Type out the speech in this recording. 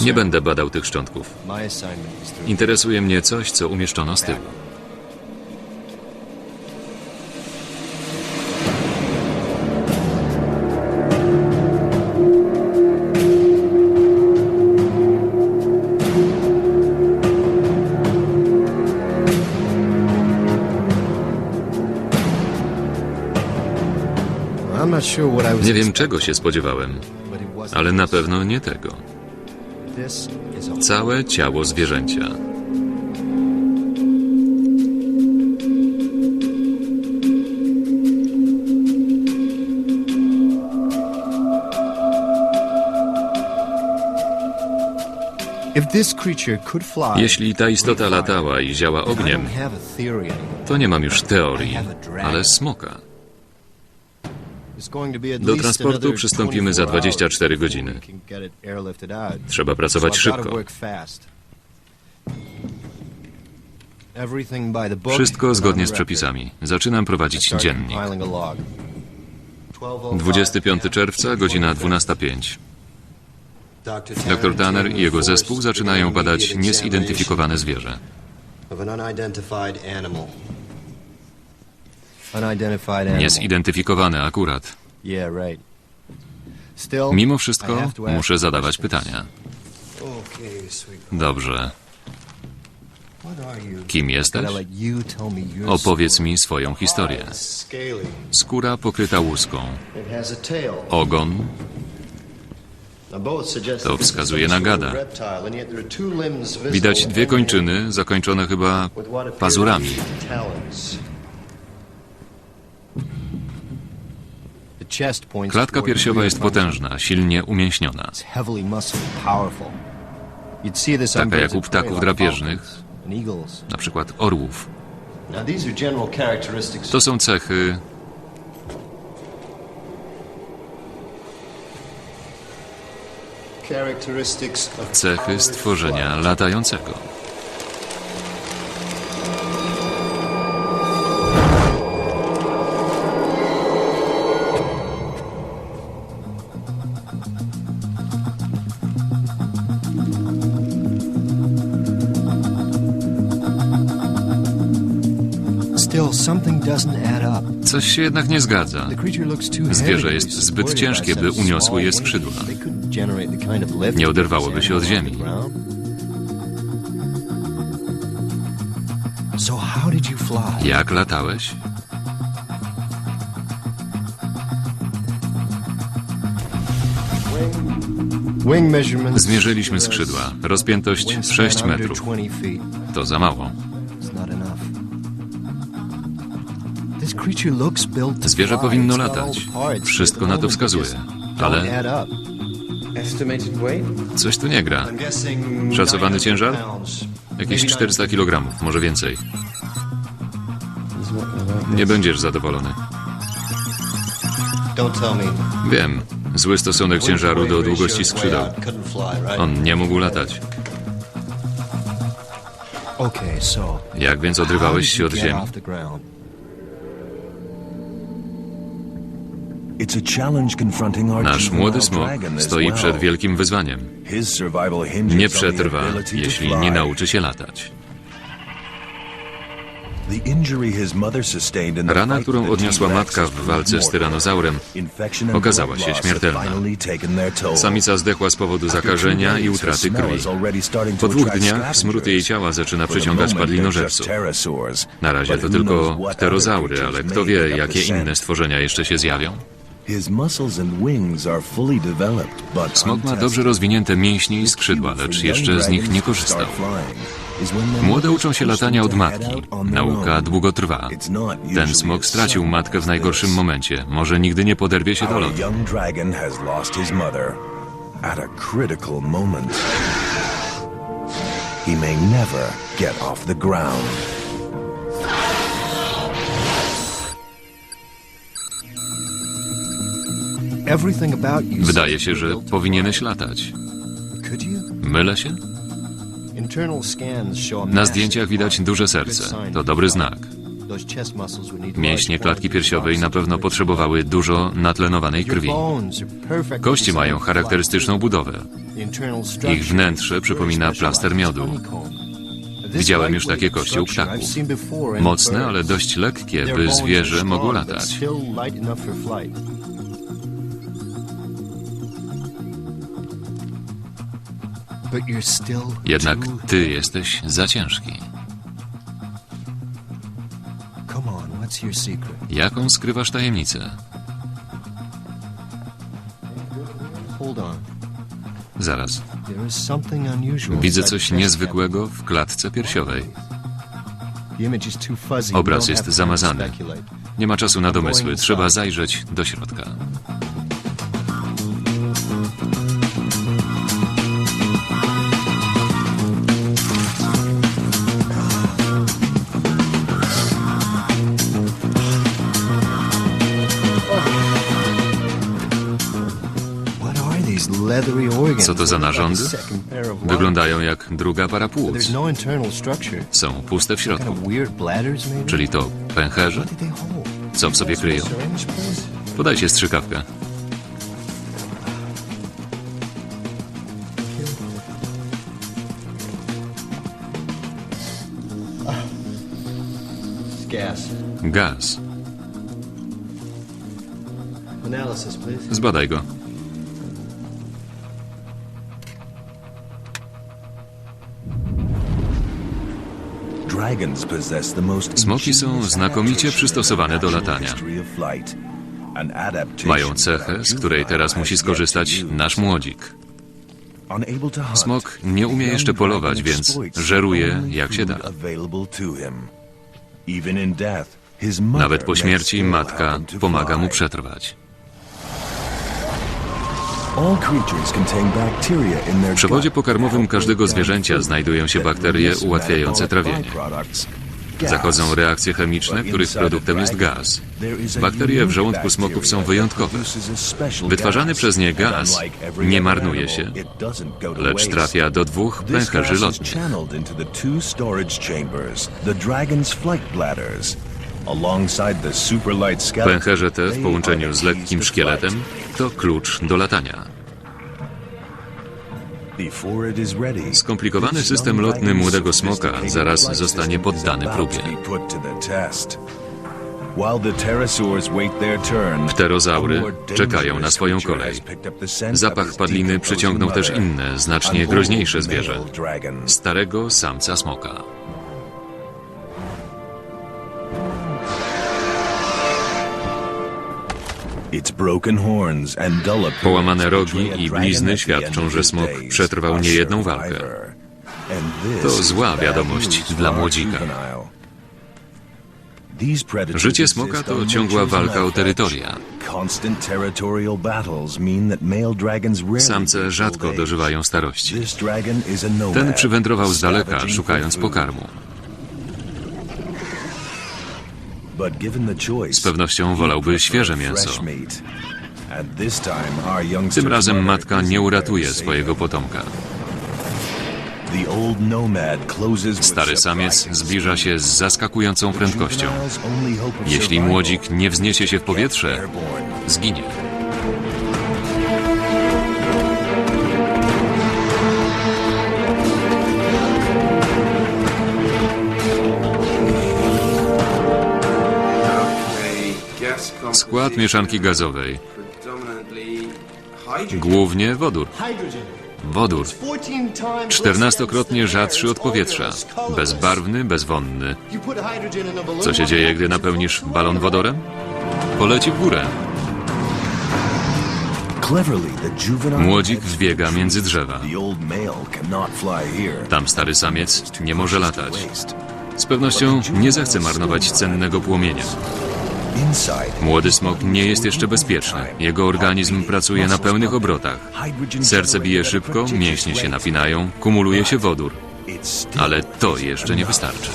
Nie będę badał tych szczątków. Interesuje mnie coś, co umieszczono z tyłu. Nie wiem, czego się spodziewałem, ale na pewno nie tego. Całe ciało zwierzęcia. Jeśli ta istota latała i ziała ogniem, to nie mam już teorii, ale smoka. Do transportu przystąpimy za 24 godziny. Trzeba pracować szybko. Wszystko zgodnie z przepisami. Zaczynam prowadzić dziennik. 25 czerwca, godzina 12.05. Dr Tanner i jego zespół zaczynają badać niezidentyfikowane zwierzę. Niezidentyfikowane akurat. Mimo wszystko muszę zadawać pytania. Dobrze. Kim jesteś? Opowiedz mi swoją historię. Skóra pokryta łuską. Ogon To wskazuje na gada. Widać dwie kończyny, zakończone chyba pazurami. Klatka piersiowa jest potężna, silnie umięśniona. Taka jak u ptaków drapieżnych, Na przykład orłów. To To są cechy cechy stworzenia latającego. Coś się jednak nie zgadza. Zwierzę jest zbyt ciężkie, by uniosły je skrzydła. Nie oderwałoby się od ziemi. Jak latałeś? Zmierzyliśmy skrzydła. Rozpiętość 6 metrów. To za mało. Zwierzę powinno latać. Wszystko na to wskazuje. Ale coś tu nie gra. Szacowany ciężar? Jakieś 400 kg, może więcej. Nie będziesz zadowolony. Wiem. Zły stosunek ciężaru do długości skrzydeł. On nie mógł latać. Jak więc odrywałeś się od ziemi? Nasz młody smok stoi przed wielkim wyzwaniem. Nie przetrwa, jeśli nie nauczy się latać. Rana, którą odniosła matka w walce z tyranozaurem, okazała się śmiertelna. Samica zdechła z powodu zakażenia i utraty krwi. Po dwóch dniach smród jej ciała zaczyna przyciągać padlinożerców. Na razie to tylko pterozaury, ale kto wie, jakie inne stworzenia jeszcze się zjawią? Smok ma dobrze rozwinięte mięśnie i skrzydła, lecz jeszcze z nich nie korzystał. Młode uczą się latania od matki. Nauka długo trwa. Ten smok stracił matkę w najgorszym momencie. Może nigdy nie poderwie się do lotu. He may never get off the ground. Wydaje się, że powinieneś latać. Mylę się? Na zdjęciach widać duże serce. To dobry znak. Mięśnie klatki piersiowej na pewno potrzebowały dużo natlenowanej krwi. Kości mają charakterystyczną budowę. Ich wnętrze przypomina plaster miodu. Widziałem już takie kości u ptaków. Mocne, ale dość lekkie, by zwierzę mogło latać. Jednak ty jesteś za ciężki. Jaką skrywasz tajemnicę? Zaraz. Widzę coś niezwykłego w klatce piersiowej. Obraz jest zamazany. Nie ma czasu na domysły. Trzeba zajrzeć do środka. Co to za narządy? Wyglądają jak druga para płuc. no Są puste w środku. Czyli to pęcherze? Co w sobie kryją? Podajcie strzykawkę. Gaz. Zbadaj go. Smoki są znakomicie przystosowane do latania. Mają cechę, z której teraz musi skorzystać nasz młodzik. Smok nie umie jeszcze polować, więc żeruje jak się da. Nawet po śmierci matka pomaga mu przetrwać. W przewodzie pokarmowym każdego zwierzęcia znajdują się bakterie ułatwiające trawienie. Zachodzą reakcje chemiczne, których produktem jest gaz. Bakterie w żołądku smoków są wyjątkowe. Wytwarzany przez nie gaz nie marnuje się, lecz trafia do dwóch pęcherzy lotnych. Pęcherze te w połączeniu z lekkim szkieletem to klucz do latania. Skomplikowany system lotny młodego smoka zaraz zostanie poddany próbie. Pterozaury czekają na swoją kolej. Zapach padliny przyciągnął też inne, znacznie groźniejsze zwierzę. Starego samca smoka. Połamane rogi i blizny świadczą, że smok przetrwał niejedną walkę. To zła wiadomość dla młodzika. Życie smoka to ciągła walka o terytoria. Samce rzadko dożywają starości. Ten przywędrował z daleka, szukając pokarmu. Z pewnością wolałby świeże mięso. Tym razem matka nie uratuje swojego potomka. Stary samiec zbliża się z zaskakującą prędkością. Jeśli młodzik nie wzniesie się w powietrze, zginie. Skład mieszanki gazowej. Głównie wodór. Wodór. Czternastokrotnie rzadszy od powietrza. Bezbarwny, bezwonny. Co się dzieje, gdy napełnisz balon wodorem? Poleci w górę. Młodzik wbiega między drzewa. Tam stary samiec nie może latać. Z pewnością nie zechce marnować cennego płomienia. Młody smok nie jest jeszcze bezpieczny. Jego organizm pracuje na pełnych obrotach. Serce bije szybko, mięśnie się napinają, kumuluje się wodór. Ale to jeszcze nie wystarczy.